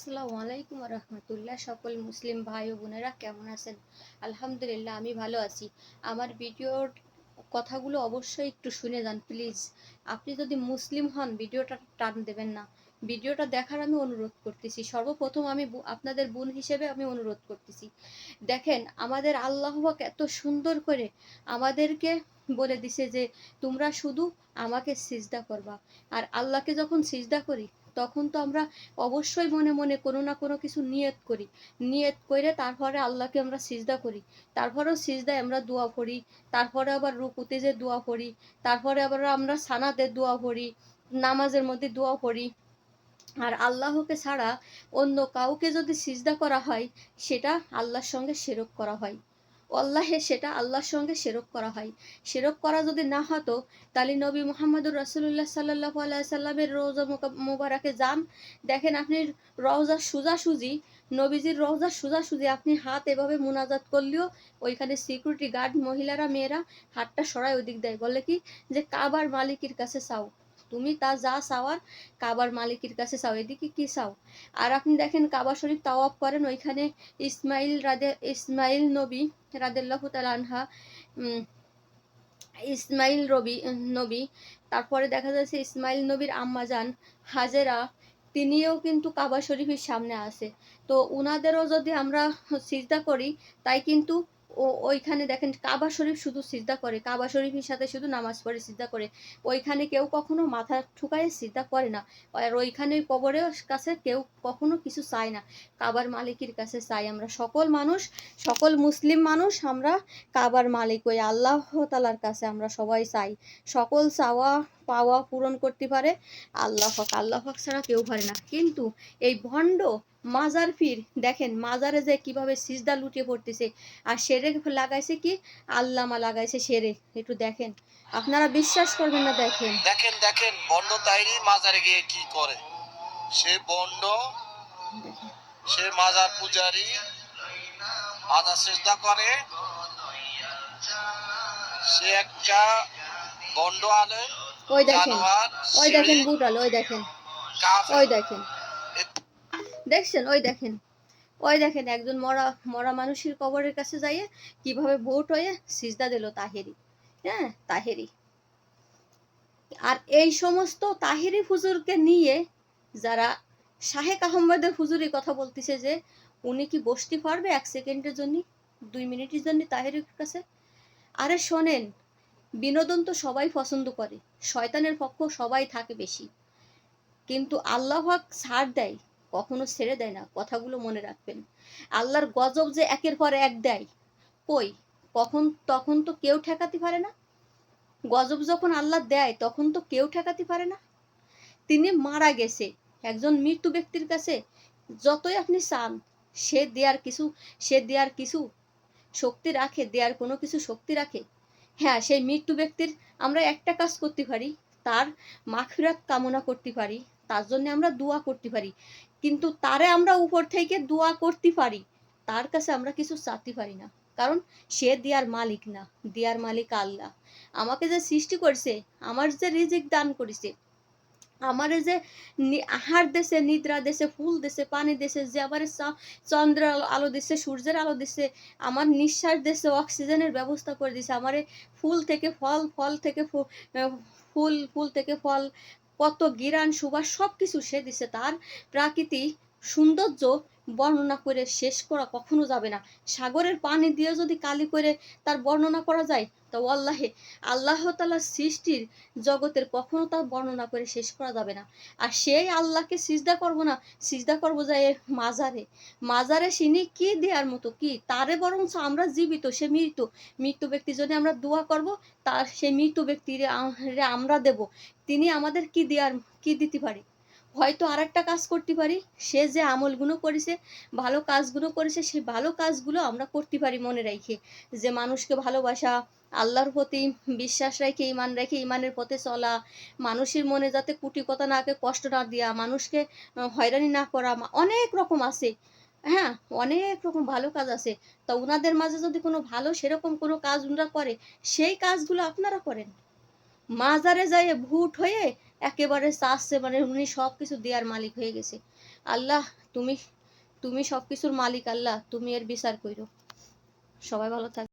আসসালামু আলাইকুম রহমতুল্লাহ। সকল মুসলিম ভাই ও বোনেরা কেমন আছেন? আলহামদুলিল্লাহ, আমি ভালো আছি। আমার ভিডিওর কথাগুলো অবশ্যই একটু শুনে যান, প্লিজ। আপনি যদি মুসলিম হন, ভিডিওটা টান দেবেন না। ভিডিওটা দেখার আমি অনুরোধ করতেছি। সর্বপ্রথম আমি আপনাদের বোন হিসেবে আমি অনুরোধ করতেছি। দেখেন, আমাদের আল্লাহ পাক এত সুন্দর করে আমাদেরকে বলে দিছে যে, তোমরা শুধু আমাকে সিজদা করবা। আর আল্লাহকে যখন সিজদা করি, তখন তো আমরা অবশ্যই মনে মনে কোনো না কোনো কিছু নিয়ত করি। নিয়ত করে তারপরে আল্লাহকে আমরা সিজদা করি। তারপরেও সিজদায় আমরা দোয়া পড়ি, তারপরে আবার রুকুতে যে দোয়া পড়ি, তারপরে আবার আমরা সানাতে দোয়া পড়ি, নামাজের মধ্যে দোয়া পড়ি। আর আল্লাহকে ছাড়া অন্য কাউকে যদি সিজদা করা হয়, সেটা আল্লাহর সঙ্গে সেরক করা হয়। আল্লাহে সেটা আল্লাহর সঙ্গে সেরক করা হয়। সেরক করা যদি না হতো, তাহলে নবী মোহাম্মদুর রাসুল্লাহ সাল্লাহ সাল্লামের রোজা মোবারকে যান। দেখেন আপনি রওজা সুজাসুজি, নবীজির রওজা সুজাসুজি আপনি হাত এভাবে মুনাজাত করলেও ওইখানে সিকিউরিটি গার্ড, মহিলারা, মেয়েরা হাতটা সরাই ওদিক দেয়। বলে কি? যে কাবার মালিকের কাছে চাও। তুমি তা যা চাওয়ার কাবার মালিকের কাছে চাও, এদিকে কি চাও? আর আপনি দেখেন, কাবা শরীফ তাও তাওয়াফ করেন, ওইখানে ইসমাইল রাদে, ইসমাইল নবী রাদেল্লাহ তালানহা ইসমাইল রবি নবী, তারপরে দেখা যাচ্ছে ইসমাইল নবীর আম্মাজান হাজেরা, তিনিও কিন্তু কাবা শরীফের সামনে আছে। তো উনাদেরও যদি আমরা সিজদা করি, তাই কিন্তু ও ওইখানে দেখেন কাবা শরীফ শুধু সিজদা করে, কাবা শরীফের সাথে শুধু নামাজ পড়ে, সিজদা করে। ওইখানে কেউ কখনো মাথা ঠুকায় সিজদা করে না। আর ওইখানে কবরের কাছে কেউ কখনো কিছু চায় না। কাবার মালিকের কাছে চাই আমরা। সকল মানুষ, সকল মুসলিম মানুষ আমরা কাবার মালিক ওই আল্লাহ তালার কাছে আমরা সবাই চাই। সকল চাওয়া, পাওয়া পূরণ করতে পারে আল্লাহ হক আল্লাহ হক ছাড়া কেউ পারে না। কিন্তু এই ভণ্ড মাজার পীর দেখেন মাজারে যে কীভাবে সিজদা লুটিয়ে পড়তেছে। আর সেরে লাগাইছে কি? আল্লামা লাগাইছে সেরে। একটু দেখেন। আপনারা বিশ্বাস করবেন না দেখেন। দেখেন দেখেন বন্ড তাইরি মাজারে গিয়ে কি করে? সে বন্ড সে মাজার পূজারি মাজার চেষ্টা করে। সে একটা বন্ড আলেন ওই দেখেন। ওই দেখেন বুটাল ওই দেখেন। ওই দেখেন। দেখছেন? ওই দেখেন। ওই দেখেন, একজন মরা মরা মানুষের কবরের কাছে যাইয়ে কীভাবে ভোট হয়ে সিজদা দিল তাহেরি। হ্যাঁ তাহেরি। আর এই সমস্ত তাহেরি হুজুরকে নিয়ে যারা শাহেক আহমেদের হুজুরি কথা বলতেছে যে, উনি কি বসতে পারবে এক সেকেন্ডের জন্য? দুই মিনিটের জন্য তাহেরির কাছে? আরে শোনেন, বিনোদন তো সবাই পছন্দ করে। শয়তানের পক্ষ সবাই থাকে বেশি। কিন্তু আল্লাহ ছাড় দেয়। কখনো ছেড়ে দেয় না, কথাগুলো মনে রাখবেন। আল্লাহর গজব যে একের পর এক দেয়, কই? কখন, তখন তো কেউ ঠেকাতে পারে না। গজব যখন আল্লাহ দেয়, তখন তো কেউ ঠেকাতে পারে না। তিনি মারা গেছে, একজন মৃত্যু ব্যক্তির কাছে যতই আপনি চান, সে দেয়ার কিছু, সে দেয়ার কিছু শক্তি রাখে, দেয়ার কোনো কিছু শক্তি রাখে। হ্যাঁ সেই মৃত্যু ব্যক্তির আমরা একটা কাজ করতে পারি, তার মাখিরাত কামনা করতে পারি তার জন্য আমরা দোয়া করতে পারি। কিন্তু তারে আমরা উপর থেকে দোয়া করতে পারি, তার কাছে আমরা কিছু চাতে পারি না। কারণ সে দেয়ার মালিক না, দেয়ার মালিক আল্লাহ। আমাকে যে সৃষ্টি করছে, আমার যে রিজিক দান করেছে, আমারে যে আহার দেশে নিদ্রা দেশে ফুল দেশে পানি দেশে যে আমার চন্দ্র আলো দিছে, সূর্যের আলো দিছে, আমার নিঃশ্বাস দেশে অক্সিজেনের ব্যবস্থা করে দিছে, আমারে ফুল থেকে ফল ফল থেকে ফুল ফুল থেকে ফল কত গিরান সুবাস সব কিছু সে দিছে তার প্রাকৃতিক সৌন্দর্য বর্ণনা করে শেষ করা কখনো যাবে না। সাগরের পানি দিয়ে যদি কালি করে তার বর্ণনা করা যায়, তো আল্লাহে, আল্লাহ তালার সৃষ্টির জগতের কখনো তার বর্ণনা করে শেষ করা যাবে না। আর সেই আল্লাহকে সিজদা করব না, সিজদা করব যায় মাজারে। মাজারে সিনি কি দেওয়ার মতো? কি? তারে বরং আমরা জীবিত, সে মৃত। মৃত্যু ব্যক্তির জন্য আমরা দোয়া করব, তার সেই মৃত ব্যক্তির আমরা দেব। তিনি আমাদের কি দেওয়ার কি দিতে পারে? হয়তো আর একটা কাজ করতে পারি। সে যে আমলগুলো করেছে, ভালো কাজগুলো করেছে, সেই ভালো কাজগুলো আমরা করতে পারি মনে রেখে। যে মানুষকে ভালোবাসা, আল্লাহর প্রতি বিশ্বাস রেখে ইমান রেখে ইমানের পথে চলা, মানুষের মনে যাতে কুটি কথা না কে কষ্ট না দেওয়া মানুষকে হয়রানি না করা অনেক রকম আছে। হ্যাঁ অনেক রকম ভালো কাজ আছে। তা ওনাদের মাঝে যদি কোনো ভালো সেরকম কোনো কাজ ওনারা করে, সেই কাজগুলো আপনারা করেন। মাজারে যায় ভুট হয়ে একেবারে সাসছে মানে উনি সব কিছু দেওয়ার মালিক হয়ে গেছে। আল্লাহ, তুমি তুমি সব কিছুর মালিক আল্লাহ, তুমি এর বিচার করো সবাই ভালো থাক